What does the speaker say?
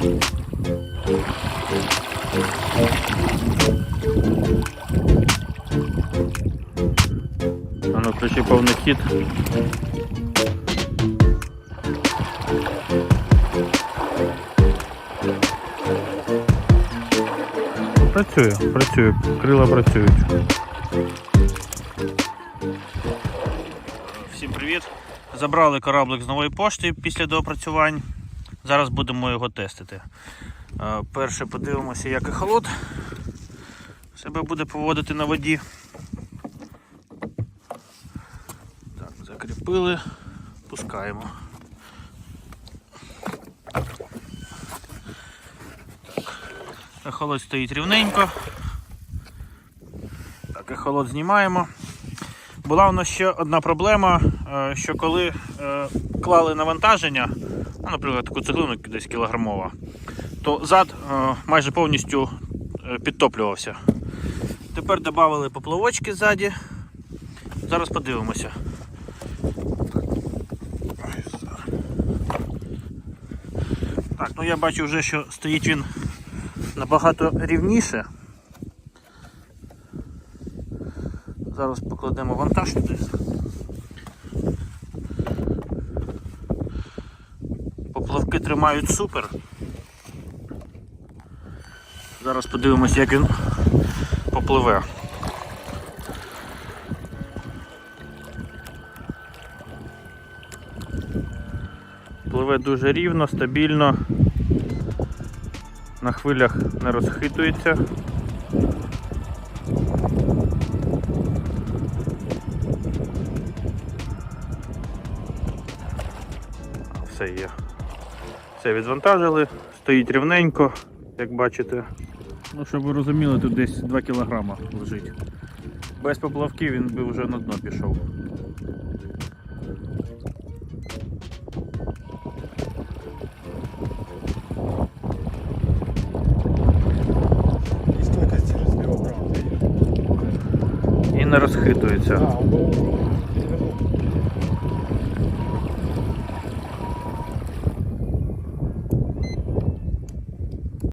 А ну включи повний хід. Працює, працює, крила працюють. Всім привіт! Забрали кораблик з нової пошти після доопрацювань. Зараз будемо його тестити. Е, Перше подивимося, як ехолот себе буде поводити на воді. Так, закріпили, пускаємо. Ехолот стоїть рівненько. Так, ехолот знімаємо. Була у нас ще одна проблема, е, що коли е, клали навантаження, наприклад, таку цеглину десь кілограмова, то зад е, майже повністю е, підтоплювався. Тепер додали поплавочки ззаді. Зараз подивимося. Так, ну я бачу вже, що стоїть він набагато рівніше. Зараз покладемо вантаж туди. Тримають супер. Зараз подивимось, як він попливе. Пливе дуже рівно, стабільно, на хвилях не розхитується. Все є. Все відвантажили, стоїть рівненько, як бачите. Ну, щоб ви розуміли, тут десь 2 кг лежить. Без поплавків він би вже на дно пішов. І не розхитується.